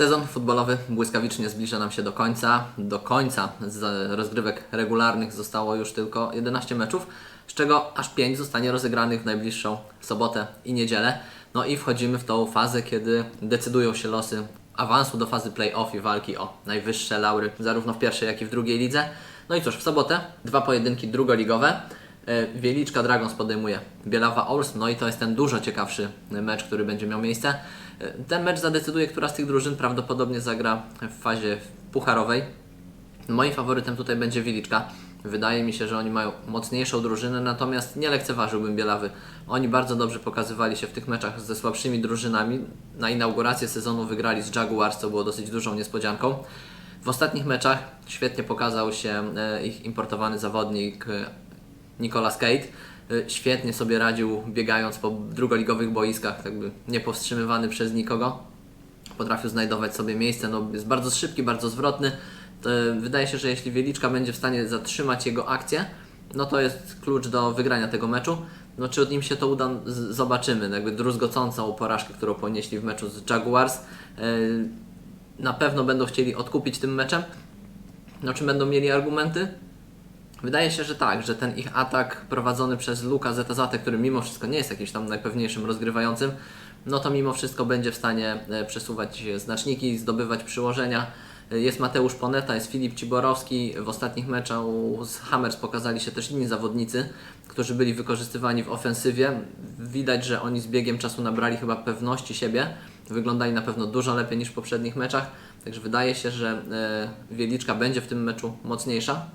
Sezon futbolowy błyskawicznie zbliża nam się do końca. Do końca z rozgrywek regularnych zostało już tylko 11 meczów, z czego aż 5 zostanie rozegranych w najbliższą sobotę i niedzielę. No i wchodzimy w tą fazę, kiedy decydują się losy awansu do fazy play-off i walki o najwyższe laury, zarówno w pierwszej, jak i w drugiej lidze. No i cóż, w sobotę dwa pojedynki drugoligowe. E, Wieliczka Dragons podejmuje Bielawa Ors, no i to jest ten dużo ciekawszy mecz, który będzie miał miejsce. Ten mecz zadecyduje, która z tych drużyn prawdopodobnie zagra w fazie pucharowej. Moim faworytem tutaj będzie Wieliczka. Wydaje mi się, że oni mają mocniejszą drużynę, natomiast nie lekceważyłbym Bielawy. Oni bardzo dobrze pokazywali się w tych meczach ze słabszymi drużynami. Na inaugurację sezonu wygrali z Jaguars, co było dosyć dużą niespodzianką. W ostatnich meczach świetnie pokazał się e, ich importowany zawodnik e, Nicolas Cade. E, Świetnie sobie radził biegając po drugoligowych boiskach, tak by niepowstrzymywany przez nikogo potrafił znajdować sobie miejsce, no, jest bardzo szybki, bardzo zwrotny. E, wydaje się, że jeśli Wieliczka będzie w stanie zatrzymać jego akcję, no to jest klucz do wygrania tego meczu. No czy od nim się to uda, zobaczymy. No, Jakby druzgocącą porażkę, którą ponieśli w meczu z Jaguars. e, Na pewno będą chcieli odkupić tym meczem. No czy będą mieli argumenty? Wydaje się, że tak, że ten ich atak prowadzony przez Luka Zetazatę, który mimo wszystko nie jest jakimś tam najpewniejszym rozgrywającym, no to mimo wszystko będzie w stanie e, przesuwać znaczniki, zdobywać przyłożenia. E, Jest Mateusz Poneta, jest Filip Ciborowski. W ostatnich meczach z Hammers pokazali się też inni zawodnicy, którzy byli wykorzystywani w ofensywie. Widać, że oni z biegiem czasu nabrali chyba pewności siebie. Wyglądali na pewno dużo lepiej niż w poprzednich meczach. Także wydaje się, że e, Wieliczka będzie w tym meczu mocniejsza.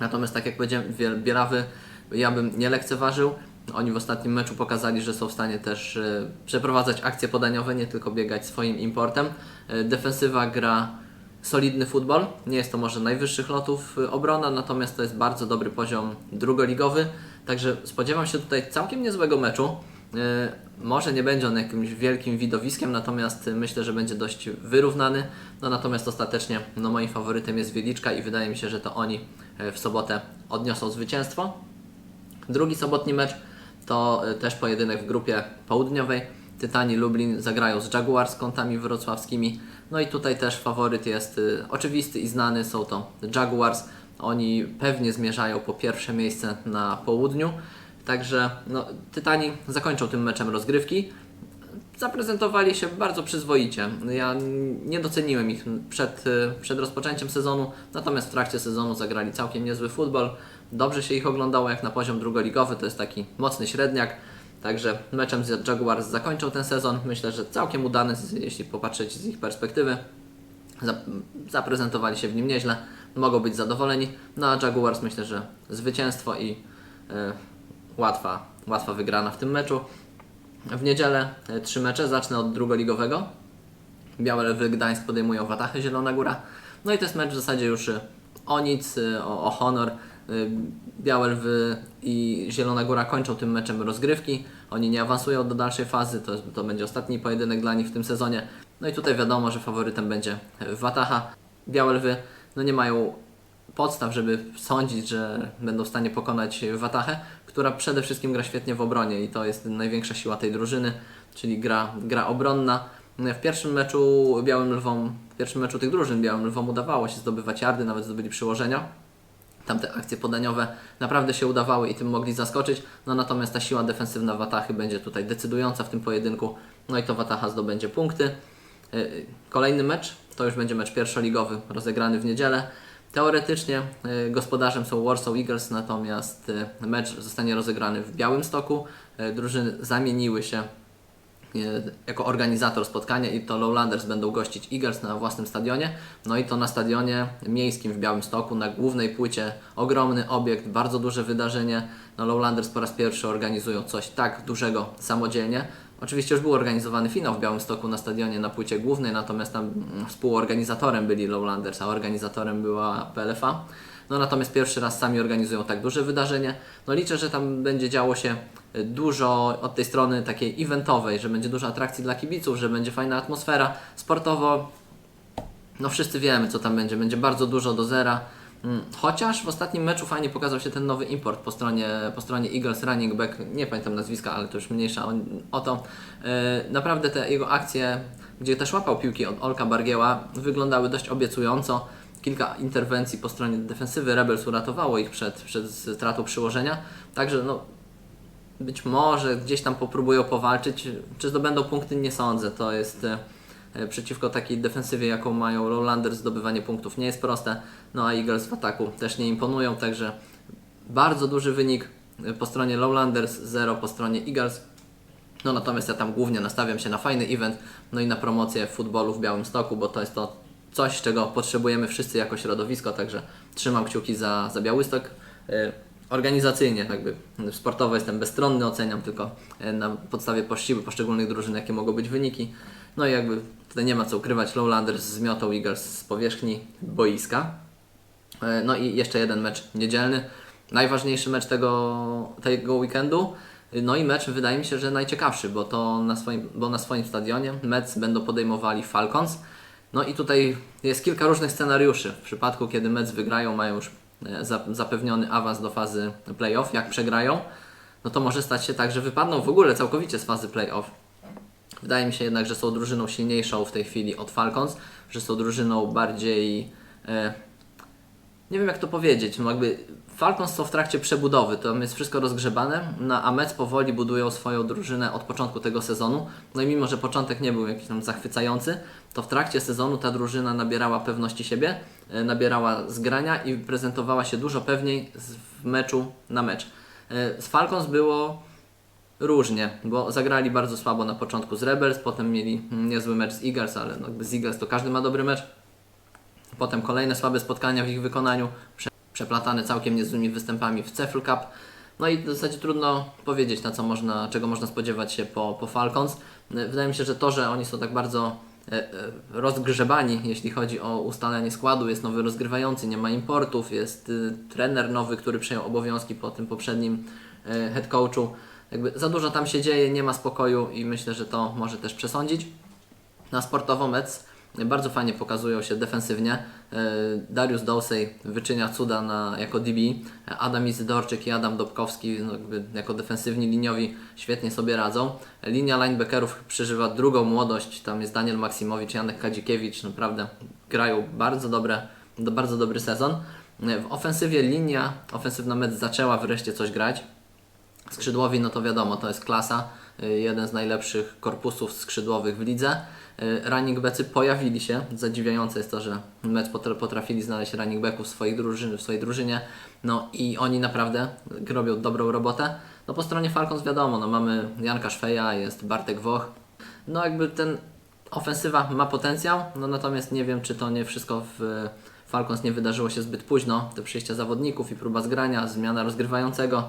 Natomiast tak jak powiedziałem, Bielawy ja bym nie lekceważył. Oni w ostatnim meczu pokazali, że są w stanie też e, przeprowadzać akcje podaniowe, nie tylko biegać swoim importem. E, defensywa gra solidny futbol. Nie jest to może najwyższych lotów e, obrona, natomiast to jest bardzo dobry poziom drugoligowy. Także spodziewam się tutaj całkiem niezłego meczu. Może nie będzie on jakimś wielkim widowiskiem, natomiast myślę, że będzie dość wyrównany. No natomiast ostatecznie no moim faworytem jest Wieliczka i wydaje mi się, że to oni w sobotę odniosą zwycięstwo. Drugi sobotni mecz to e, też pojedynek w grupie południowej. Tytani Lublin zagrają z Jaguars kątami wrocławskimi. No i tutaj też faworyt jest y, oczywisty i znany, są to Jaguars. Oni pewnie zmierzają po pierwsze miejsce na południu. Także no, Tytani zakończą tym meczem rozgrywki. Zaprezentowali się bardzo przyzwoicie. Ja nie doceniłem ich przed, y, przed rozpoczęciem sezonu, natomiast w trakcie sezonu zagrali całkiem niezły futbol. Dobrze się ich oglądało jak na poziom drugoligowy, to jest taki mocny średniak. Także meczem z Jaguars zakończą ten sezon. Myślę, że całkiem udany, jeśli popatrzeć z ich perspektywy. Zap- Zaprezentowali się w nim nieźle, mogą być zadowoleni. No a Jaguars myślę, że zwycięstwo i y, łatwa, łatwa wygrana w tym meczu. W niedzielę y, trzy mecze, zacznę od drugoligowego. Białe Lwy Gdańsk podejmują Watachę Zielona Góra. No i to jest mecz w zasadzie już y, o nic, y, o, o honor. Białe Lwy i Zielona Góra kończą tym meczem rozgrywki. Oni nie awansują do dalszej fazy, to, to będzie ostatni pojedynek dla nich w tym sezonie. No i tutaj wiadomo, że faworytem będzie Wataha. Białe Lwy no nie mają podstaw, żeby sądzić, że będą w stanie pokonać Watachę, która przede wszystkim gra świetnie w obronie i to jest największa siła tej drużyny, czyli gra, gra obronna. W pierwszym meczu Białym Lwom, w pierwszym meczu tych drużyn Białym Lwom udawało się zdobywać yardy, nawet zdobyli przyłożenia. Tamte akcje podaniowe naprawdę się udawały i tym mogli zaskoczyć. No natomiast ta siła defensywna Watachy będzie tutaj decydująca w tym pojedynku. No i to Wataha zdobędzie punkty. Yy, Kolejny mecz to już będzie mecz pierwszoligowy rozegrany w niedzielę. Teoretycznie y, gospodarzem są Warsaw Eagles, natomiast y, mecz zostanie rozegrany w Białymstoku. Y, Drużyny zamieniły się jako organizator spotkania i to Lowlanders będą gościć Eagles na własnym stadionie. No i to na stadionie miejskim w Białymstoku, na głównej płycie, ogromny obiekt, bardzo duże wydarzenie. No Lowlanders po raz pierwszy organizują coś tak dużego samodzielnie. Oczywiście już był organizowany finał w Białymstoku na stadionie na płycie głównej, natomiast tam mm, współorganizatorem byli Lowlanders, a organizatorem była PLFA. No natomiast pierwszy raz sami organizują tak duże wydarzenie. No liczę, że tam będzie działo się y, dużo od tej strony takiej eventowej, że będzie dużo atrakcji dla kibiców, że będzie fajna atmosfera. Sportowo, no wszyscy wiemy co tam będzie, będzie bardzo dużo do zera. Mm, Chociaż w ostatnim meczu fajnie pokazał się ten nowy import po stronie, po stronie Eagles Running Back, nie pamiętam nazwiska, ale to już mniejsza o, o to. Yy, Naprawdę te jego akcje gdzie też łapał piłki od Olka Bargieła, wyglądały dość obiecująco. Kilka interwencji po stronie defensywy Rebels uratowało ich przed, przed stratą przyłożenia. Także no, być może gdzieś tam popróbują powalczyć. Czy zdobędą punkty? Nie sądzę. To jest e, e, przeciwko takiej defensywie, jaką mają Rowlander, zdobywanie punktów nie jest proste. No a Eagles w ataku też nie imponują, także bardzo duży wynik e, po stronie Lowlanders, 0 po stronie Eagles. No natomiast ja tam głównie nastawiam się na fajny event, no i na promocję futbolu w Białymstoku, bo to jest to coś, czego potrzebujemy wszyscy jako środowisko, także trzymam kciuki za, za Białystok. E, Organizacyjnie, jakby sportowo jestem bezstronny, oceniam tylko e, na podstawie pościgu poszczególnych drużyn, jakie mogą być wyniki. No i jakby tutaj nie ma co ukrywać, Lowlanders zmiotą Eagles z powierzchni boiska. E, No i jeszcze jeden mecz niedzielny. Najważniejszy mecz tego, tego weekendu. No i mecz wydaje mi się, że najciekawszy, bo to na swoim, bo na swoim stadionie Mets będą podejmowali Falcons. No i tutaj jest kilka różnych scenariuszy. W przypadku, kiedy Mets wygrają, mają już e, za- zapewniony awans do fazy playoff. Jak przegrają, no to może stać się tak, że wypadną w ogóle całkowicie z fazy playoff. Wydaje mi się jednak, że są drużyną silniejszą w tej chwili od Falcons, że są drużyną bardziej. E, nie wiem jak to powiedzieć, no jakby Falcons są w trakcie przebudowy, to jest wszystko rozgrzebane, no, a Mets powoli budują swoją drużynę od początku tego sezonu. No i mimo, że początek nie był jakiś tam zachwycający, to w trakcie sezonu ta drużyna nabierała pewności siebie, e, nabierała zgrania i prezentowała się dużo pewniej z- w meczu na mecz. E, Z Falcons było różnie, bo zagrali bardzo słabo na początku z Rebels, potem mieli mm, niezły mecz z Eagles, ale no z Eagles to każdy ma dobry mecz. Potem kolejne słabe spotkania w ich wykonaniu, prze, przeplatane całkiem niezłymi występami w CFL Cup. No i w zasadzie trudno powiedzieć, na co można, czego można spodziewać się po, po Falcons. Wydaje mi się, że to, że oni są tak bardzo e, e, rozgrzebani, jeśli chodzi o ustalenie składu, jest nowy rozgrywający, nie ma importów, jest y, trener nowy, który przejął obowiązki po tym poprzednim e, head coachu. Jakby za dużo tam się dzieje, nie ma spokoju i myślę, że to może też przesądzić. Na sportowo Mets bardzo fajnie pokazują się defensywnie. E, Darius Dowsey wyczynia cuda na, jako DB. Adam Izydorczyk i Adam Dobkowski no jako defensywni liniowi świetnie sobie radzą. Linia linebackerów przeżywa drugą młodość. Tam jest Daniel Maksimowicz, Janek Kadzikiewicz. Naprawdę grają bardzo, dobre, do, bardzo dobry sezon. E, W ofensywie linia ofensywna Mets zaczęła wreszcie coś grać. Skrzydłowi, no to wiadomo, to jest klasa. y, Jeden z najlepszych korpusów skrzydłowych w lidze. Y, Running backi pojawili się. Zadziwiające jest to, że potra- potrafili znaleźć running backów w swojej, drużyny, w swojej drużynie. No i oni naprawdę robią dobrą robotę. No po stronie Falcons wiadomo, no mamy Janka Szweja, jest Bartek Woch. No jakby ten ofensywa ma potencjał, no natomiast nie wiem, czy to nie wszystko w Falcons nie wydarzyło się zbyt późno. Te przyjścia zawodników i próba zgrania, zmiana rozgrywającego.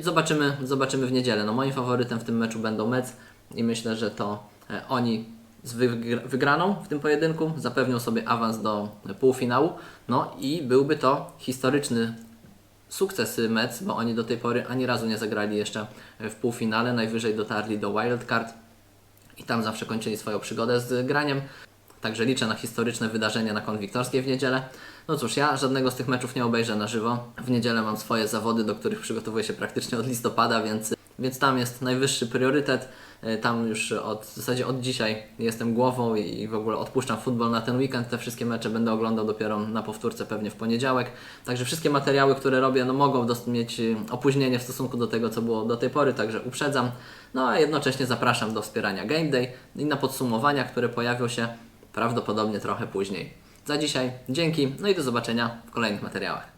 Zobaczymy, zobaczymy w niedzielę. No moim faworytem w tym meczu będą Mets i myślę, że to e, oni z wygr- wygraną w tym pojedynku zapewnią sobie awans do półfinału. No i byłby to historyczny sukces Mets, bo oni do tej pory ani razu nie zagrali jeszcze w półfinale, najwyżej dotarli do wildcard i tam zawsze kończyli swoją przygodę z graniem. Także liczę na historyczne wydarzenie na konwiktorskiej w niedzielę. No cóż, ja żadnego z tych meczów nie obejrzę na żywo. W niedzielę mam swoje zawody, do których przygotowuję się praktycznie od listopada, więc, więc tam jest najwyższy priorytet. E, Tam już od, w zasadzie od dzisiaj jestem głową i w ogóle odpuszczam futbol na ten weekend. Te wszystkie mecze będę oglądał dopiero na powtórce pewnie w poniedziałek. Także wszystkie materiały, które robię, no mogą mieć y, opóźnienie w stosunku do tego, co było do tej pory, także uprzedzam. No a jednocześnie zapraszam do wspierania Game Day i na podsumowania, które pojawią się prawdopodobnie trochę później. Za dzisiaj dzięki, no i do zobaczenia w kolejnych materiałach.